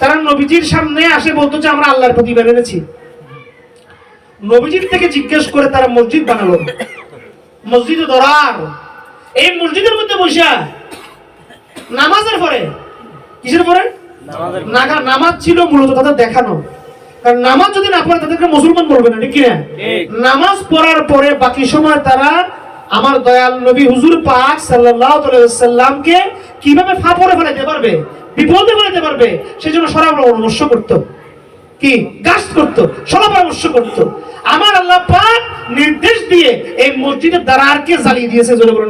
তারা নবীজির সামনে আসে বলতো যে আমরা আল্লাহর প্রতি এনেছি। নবীজির থেকে জিজ্ঞেস করে তারা মসজিদ বানালো। মসজিদে দরার এই মসজিদের মধ্যে বসে নামাজের পরে। কিসের পরে? নামাজ ছিল মূলত তাদের দেখানো। কারণ নামাজ যদি না পড়ে তাদেরকে মুসলমান বলবে না ঠিক না নামাজ পড়ার পরে বাকি সময় তারা আমার দয়াল নবী হুজুর পাক সাল্লাল্লাহু আলাইহি সাল্লামকে কীভাবে ফাপড়ে ফেলাতে পারবে? বিপদে ফেলাতে পারবে সেই জন্য সরা পরামর্শ করত। কি? গাছ করত সরা পরামর্শ করত। আমার আল্লাহ নির্দেশ দিয়ে এই মসজিদের দ্বারা আর কে জ্বালিয়ে দিয়েছে? জোরে বলে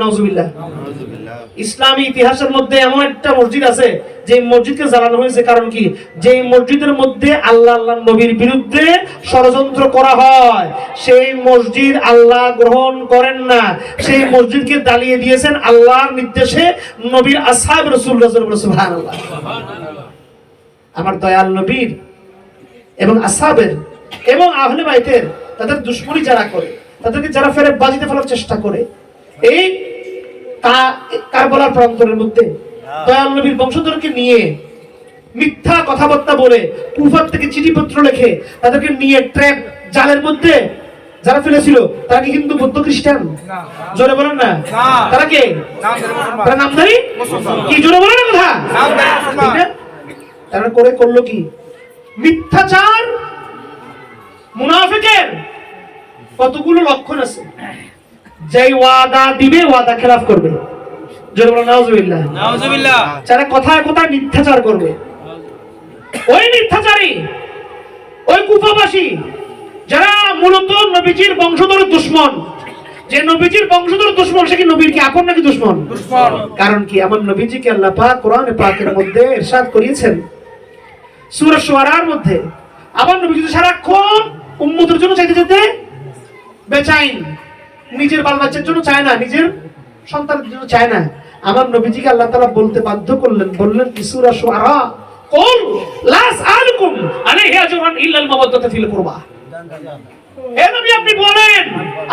ইসলামী ইতিহাসের মধ্যে এমন একটা মসজিদ আছে যে মসজিদকে জ্বালানো হয়েছে। কারণ কি? যে মসজিদের মধ্যে আল্লাহ আল্লাহ নবীর বিরুদ্ধে ষড়যন্ত্র করা হয়, সেই মসজিদ আল্লাহ গ্রহণ করেন না। সেই মসজিদকে দাঁড়িয়ে দিয়েছেন আল্লাহর নির্দেশে নবীর আসাব রসুল সুবহানাল্লাহ। আমার দয়াল নবীর এবং আসাবের এবং আহলে বাইতের তাদের দুশ্মনী যারা করে, তাদেরকে যারা ফেরে বাজিতে ফেলার চেষ্টা করে, এই কা- কারবালার প্রান্তরের মধ্যে। দয়াল নবীর বংশধরকে নিয়ে মিথ্যা কথাবার্তা বলে কুফার থেকে চিঠিপত্র লিখে তাদেরকে নিয়ে ট্র্যাপ জালের মধ্যে যারা ফেলেছিল তারা কি হিন্দু বৌদ্ধ খ্রিস্টান? জোরে বলেন না। তারা কে? তারা নামধারী? কি জোরে বলেন কথা? তারা করে করল কি? মিথ্যাচার মুনাফিকের কতগুলো লক্ষণ আছে? যেই ওয়াদা দিবে ওয়াদা খেলাফ করবে। যারা কথায় কথায় মিথ্যাচার করবে ওই মিথ্যাচারী ওই কুফাবাসী যারা মূলত নবীজির বংশধর দুশ্মন। যে নবীজির বংশধর দুশ্মন সে কি নবীর কি আপন নাকি দুশ্মন। কারণ কি আমার নবীজিকে আল্লাহ পাক কোরআনে পাকের মধ্যে ইরশাদ করিয়েছেন। সূরা শুআরার মধ্যে। আমার নবী যদি সারাক্ষণ উম্মতের জন্য চাইতে যেতে বেচাইন নিজের বাল বাচ্চার জন্য চায় না, নিজের সন্তানের জন্য চায় না। আমার নবীজিকে আল্লাহ তাআলা বলতে বাধ্য করলেন, বললেন কি সূরা শুআরা, কুল লা আসআলুকুম আলাইহি আজরান ইল্লা আল ফিল হে নবী, আপনি বলেন,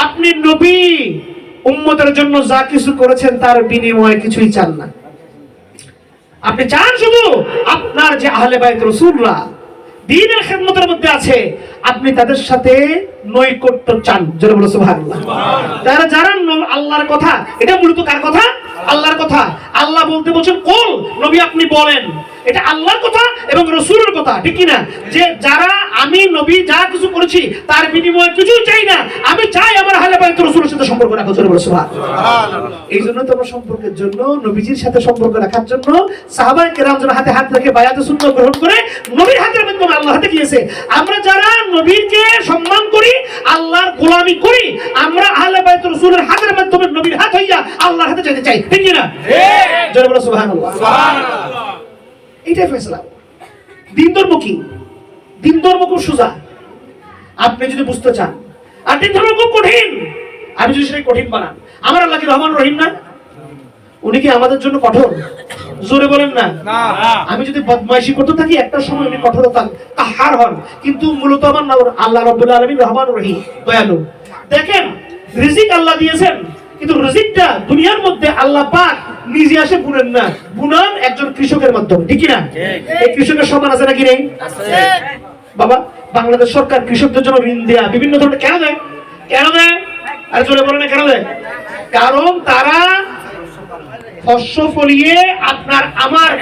আপনি নবী, উম্মতের জন্য যা কিছু করেছেন তার বিনিময়ে কিছুই চান না। আপনি চান শুধু আপনার যে আহলে বাইত রাসূলরা দ্বীনের খেদমতের মধ্যে আছে আপনি তাদের সাথে নৈকট্য চান। জোরে বলো সুবহানাল্লাহ। তারা জানান ন- আল্লাহর কথা। এটা মূলত কার কথা? আল্লাহর কথা। আল্লাহ বলতে বলছেন কোন নবী আপনি বলেন। এটা আল্লাহর কথা এবং রসুলের কথা ঠিক কি না যে যারা আমি নবী যা কিছু করেছি তার বিনিময়ে কিছু চাই না। আমি চাই আমার আহলে বাইত রসুলের সাথে সম্পর্ক রাখো জোরে বলো সুবহানাল্লাহ। এই জন্য তোমরা সম্পর্কের জন্য নবীজির সাথে সম্পর্ক রাখার জন্য সাহাবাই কেরাম যেন হাতে হাত রেখে বায়াতে শূন্য গ্রহণ করে নবীর হাতের মাধ্যমে আল্লাহ হাতে গিয়েছে। আমরা যারা নবীকে সম্মান করি আল্লাহর গোলামি করি আমরা আহলে বাইত রাসূলের হাতের মাধ্যমে নবীর হাত হইয়া আল্লাহর হাতে যেতে চাই। ঠিক কি না জোরে বলো সুবহানাল্লাহ। এইটাই ফেসলা দিন ধর্ম কি? দিন ধর্ম খুব সোজা। আপনি যদি বুঝতে চান। আর দিন ধর্ম খুব কঠিন। আমি যদি সেটা কঠিন বানান আমার আল্লাহ কি রহমান রহিম না উনি কি আমাদের জন্য কঠোর? জোরে বলেন না। আমি যদি বদমাইশি করতে থাকি একটা সময় উনি কঠোর কাহার হন। কিন্তু মূলত আমার নাম আল্লাহ রব্বুল আলামিন রহমান রহিম দয়ালু। দেখেন রিজিক আল্লাহ দিয়েছেন কিন্তু রিজিকটা দুনিয়ার মধ্যে আল্লাহ পাক নিজে আসে বুনেন না। বুনান একজন কৃষকের মাধ্যমে ঠিক কি না এই কৃষকের সমান আছে নাকি নেই? বাবা বাংলাদেশ সরকার কৃষকদের জন্য ঋণ দেয়া বিভিন্ন ধরনের কেন দেয়? কেন দেয়? আর জোরে বলে না কেন দেয় কারণ তারা শস্য ফলিয়ে আপনার আমার